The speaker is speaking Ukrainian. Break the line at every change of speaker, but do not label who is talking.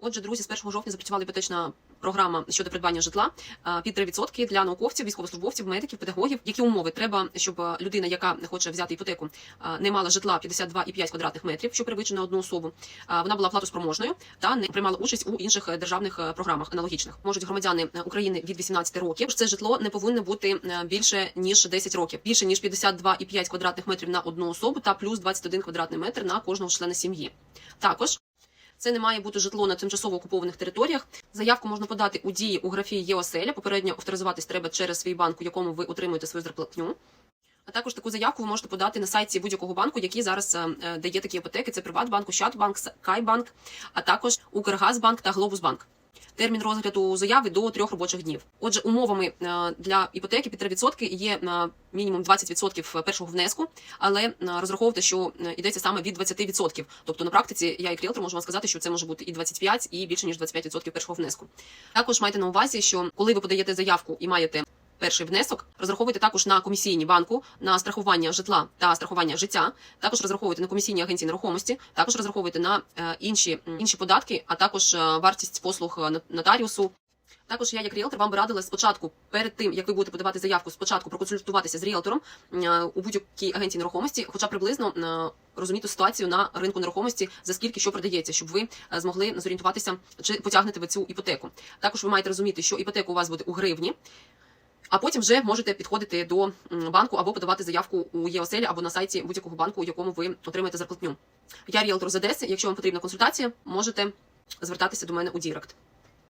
Отже, друзі, з 1 жовтня запрацювала іпотечна програма щодо придбання житла під 3% для науковців, військовослужбовців, медиків, педагогів. Які умови треба, щоб людина, яка хоче взяти іпотеку, не мала житла 52,5 квадратних метрів, що перевищує на одну особу. Вона була платоспроможною та не приймала участь у інших е, державних е, програмах аналогічних. Можуть громадяни е, України від 18 років. Це житло не повинно бути е, більше ніж 10 років, більше ніж 52,5 квадратних метрів на одну особу та плюс 21 квадратний метр на кожного члена сім'ї. Також це не має бути житло на тимчасово окупованих територіях. Заявку можна подати у дії у графі ЄОСЕЛЯ. Попередньо авторизуватись треба через свій банк, у якому ви отримуєте свою зарплатню. А також таку заявку ви можете подати на сайті будь-якого банку, який зараз е, дає такі іпотеки. Це Приватбанк, Ощадбанк, Кайбанк, а також Укргазбанк та Глобусбанк. Термін розгляду заяви до трьох робочих днів. Отже, умовами е, для іпотеки під 3% є на мінімум 20% першого внеску, але е, розраховувати, що е, йдеться саме від 20%. Тобто на практиці я як ріелтор можу вам сказати, що це може бути і 25, і більше ніж 25% першого внеску. Також майте на увазі, що коли ви подаєте заявку і маєте перший внесок, розраховуйте також на комісійні банку, на страхування житла та страхування життя. Також розраховуйте на комісійні агенції нерухомості, також розраховуйте на е, інші інші податки, а також е, вартість послуг е, нотаріусу. Також я, як ріелтор, вам би радила спочатку, перед тим як ви будете подавати заявку, спочатку проконсультуватися з ріелтором у будь-якій агенції нерухомості, хоча приблизно розуміти ситуацію на ринку нерухомості, за скільки що продається, щоб ви змогли зорієнтуватися, чи потягнете ви цю іпотеку. Також ви маєте розуміти, що іпотека у вас буде у гривні. А потім вже можете підходити до банку або подавати заявку у ЄОСЕЛі або на сайті будь-якого банку, у якому ви отримаєте зарплатню. Я ріелтор з Одеси. Якщо вам потрібна консультація, можете звертатися до мене у Дірект.